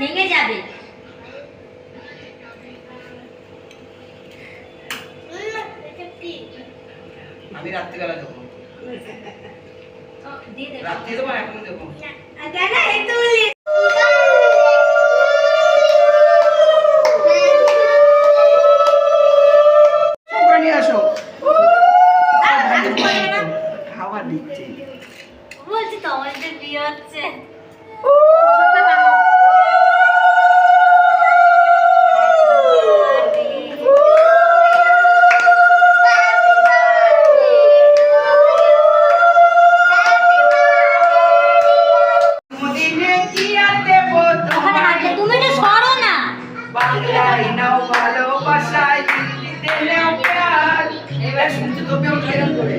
ভেঙে যাবে। আমি রাত্রিবেলা দেবো। রাত্রি দেবো এখন দেবো। কেন নিয়ে আসো? খাবার দিচ্ছে। বলছি তো আমাদের বিয়ে হচ্ছে। ভালোবাসায় দিল্লিতে নাও প্যার এবার শুনতে তো কেউ করে।